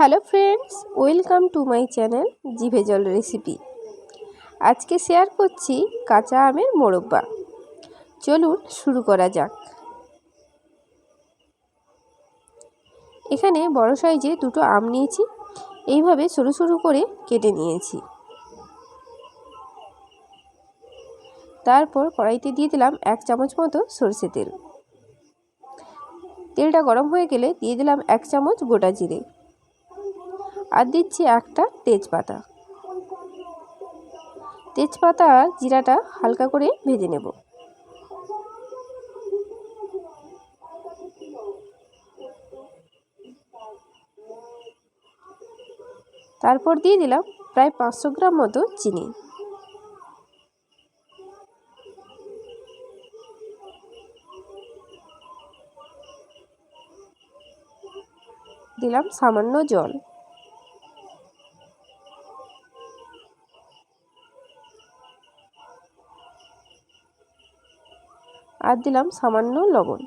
Hello friends, welcome to my channel জিভে জল recipe. আজকে শেয়ার করছি কাঁচা আমের মোরব্বা। চলুন শুরু করা যাক। এখানে বড় সাইজে দুটো আম নিয়েছি, এইভাবে সরু সরু করে কেটে নিয়েছি। তারপর কড়াইতে দিয়ে দিলাম এক চামচ মতো সর্ষে তেল। তেলটা গরম হয়ে গেলে দিয়ে দিলাম এক চামচ গোটা জিরে। আর দিচ্ছি একটা তেজপাতা। তেজপাতা আর জিরাটা হালকা করে ভেজে নেব। তারপর দিয়ে দিলাম প্রায় পাঁচশো গ্রাম মতো চিনি। দিলাম সামান্য জল। আর দিলাম সামান্য লবণ।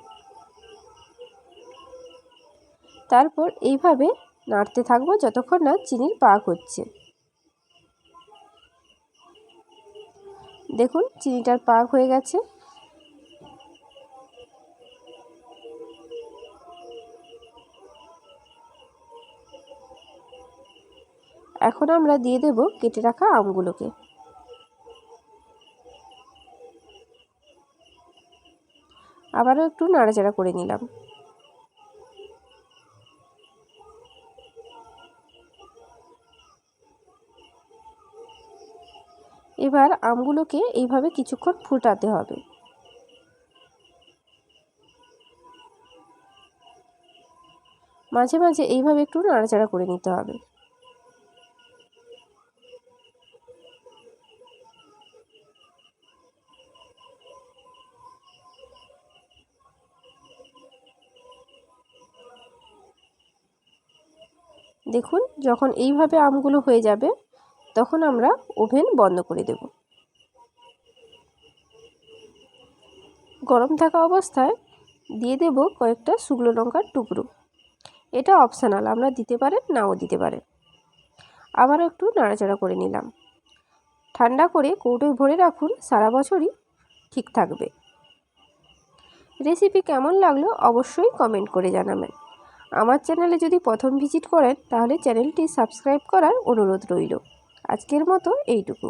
তারপর এইভাবে নাড়তে থাকব যতক্ষণ না চিনির পাক হচ্ছে। দেখুন, চিনিটার পাক হয়ে গেছে। এখন আমরা দিয়ে দেব কেটে রাখা আমগুলোকে। আবারও একটু নাড়াচাড়া করে নিলাম। এবার আমগুলোকে এইভাবে কিছুক্ষণ ফুটাতে হবে। মাঝে মাঝে এইভাবে একটু নাড়াচাড়া করে নিতে হবে। দেখুন, যখন এইভাবে আমগুলো হয়ে যাবে, তখন আমরা ওভেন বন্ধ করে দেব। গরম থাকা অবস্থায় দিয়ে দেব কয়েকটা শুকনো লঙ্কার টুকরো। এটা অপশানাল আমরা দিতে পারেন, নাও দিতে পারেন। আবারও একটু নাড়াচাড়া করে নিলাম। ঠান্ডা করে কৌটোয় ভরে রাখুন, সারা বছরই ঠিক থাকবে। রেসিপি কেমন লাগল অবশ্যই কমেন্ট করে জানাবেন। আমার চ্যানেলে যদি প্রথম ভিজিট করেন, তাহলে চ্যানেলটি সাবস্ক্রাইব করার অনুরোধ রইল। আজকের মতো এইটুকু।